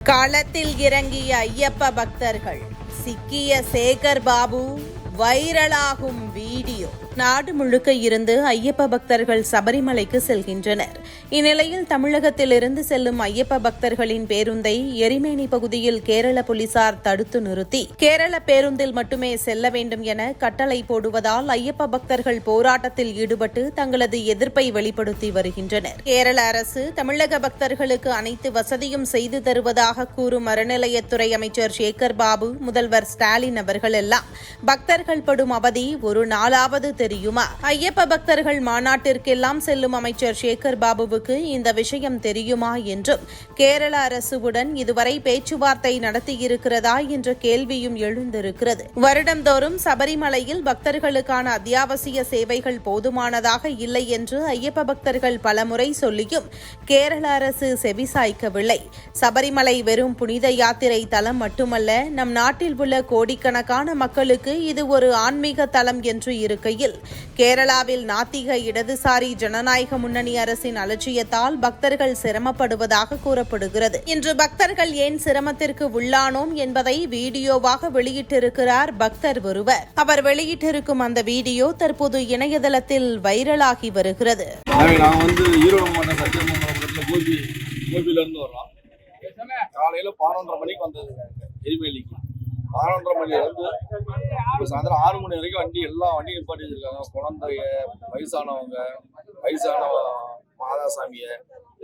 களத்தில் இறங்கிய ஐயப்ப பக்தர்கள் சிக்கிய சேகர் பாபு வைரலாகும் வீடியோ. நாடு முழுக்க இருந்து ஐயப்ப பக்தர்கள் சபரிமலைக்கு செல்கின்றனர். இந்நிலையில் தமிழகத்திலிருந்து செல்லும் ஐயப்ப பக்தர்களின் பேருந்தை எரிமேனி பகுதியில் கேரள போலீசார் தடுத்து நிறுத்தி கேரள பேருந்தில் மட்டுமே செல்ல வேண்டும் என கட்டளை போடுவதால் ஐயப்ப பக்தர்கள் போராட்டத்தில் ஈடுபட்டு தங்களது எதிர்ப்பை வெளிப்படுத்தி வருகின்றனர். கேரள அரசு தமிழக பக்தர்களுக்கு அனைத்து வசதியும் செய்து தருவதாக கூறும் அறநிலையத்துறை அமைச்சர் சேகர் பாபு முதல்வர் ஸ்டாலின் அவர்கள் எல்லாம் பக்தர்கள் படும் அவதி ஒரு நாளாவது தெரியுமா? ஐயப்ப பக்தர்கள் மாநாட்டிற்கெல்லாம் செல்லும் அமைச்சர் சேகர் பாபுவுக்கு இந்த விஷயம் தெரியுமா என்றும் கேரள அரசுடன் இதுவரை பேச்சுவார்த்தை நடத்தியிருக்கிறதா என்ற கேள்வியும் எழுந்திருக்கிறது. வருடந்தோறும் சபரிமலையில் பக்தர்களுக்கான அத்தியாவசிய சேவைகள் போதுமானதாக இல்லை என்று ஐயப்ப பக்தர்கள் பலமுறை சொல்லியும் கேரள அரசு செவிசாய்க்கவில்லை. சபரிமலை வெறும் புனித யாத்திரை தலம் மட்டுமல்ல நம் நாட்டில் உள்ள கோடிக்கணக்கான மக்களுக்கு இது ஒரு ஆன்மீக தலம் என்று இருக்கையில் கேரளாவில் நாத்திக இடதுசாரி ஜனநாயக முன்னணி அரசின் அலட்சியத்தால் பக்தர்கள் சிரமப்படுவதாக கூறப்படுகிறது. இன்று பக்தர்கள் ஏன் சிரமத்திற்கு உள்ளானோம் என்பதை வீடியோவாக வெளியிட்டிருக்கிறார் பக்தர் ஒருவர். அவர் வெளியிட்டிருக்கும் அந்த வீடியோ தற்போது இணையதளத்தில் வைரலாகி வருகிறது. காலையில பதினொன்றரை மணிக்கு வந்தது எரிமேலிக்கு. பதினொன்றரை மணிலேருந்து இப்போ சாயந்தரம் ஆறு மணி வரைக்கும் வண்டி எல்லா வண்டியும் நிப்பாட்டி வச்சிருக்காங்க. குழந்தைய வயசானவங்க வயசான மாதாசாமிய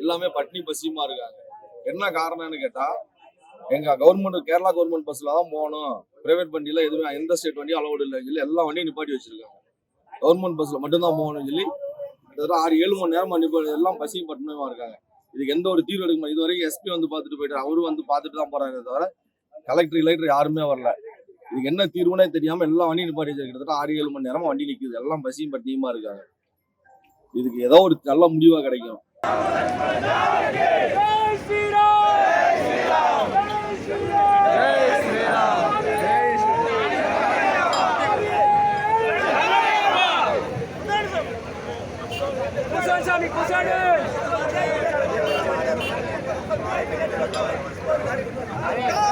எல்லாமே பட்னி பசியுமா இருக்காங்க. என்ன காரணம்னு கேட்டா எங்க கவர்மெண்ட் கேரளா கவர்மெண்ட் பஸ்ல தான் போகணும். பிரைவேட் வண்டியில எதுவுமே எந்த ஸ்டேட் வண்டியும் அலோடு இல்லை சொல்லி எல்லா வண்டியும் நிப்பாட்டி வச்சிருக்காங்க. கவர்மெண்ட் பஸ்ல மட்டும்தான் போகணும்னு சொல்லி கிட்டத்தட்ட ஆறு ஏழு மணி நேரம் நிப்பாடு எல்லாம் பசியும் பட்டினமா இருக்காங்க. இதுக்கு எந்த ஒரு தீர்வு எடுக்க இது வரைக்கும் எஸ்பி வந்து பார்த்துட்டு போயிட்டு அவரும் வந்து பார்த்துட்டு தான் போறாங்க தவிர கலெக்டர் கலெக்டர் யாருமே வரல. இதுக்கு என்ன தீர்வுனே தெரியாம எல்லாம் வண்டி நிப்பாட்டி கிட்டத்தட்ட ஆறு ஏழு மணி நேரமா வண்டி நிக்குது. எல்லாம் பசியும் பட்டினியுமா இருக்காங்க. இதுக்கு ஏதோ ஒரு நல்ல முடிவா கிடைக்கும். Allez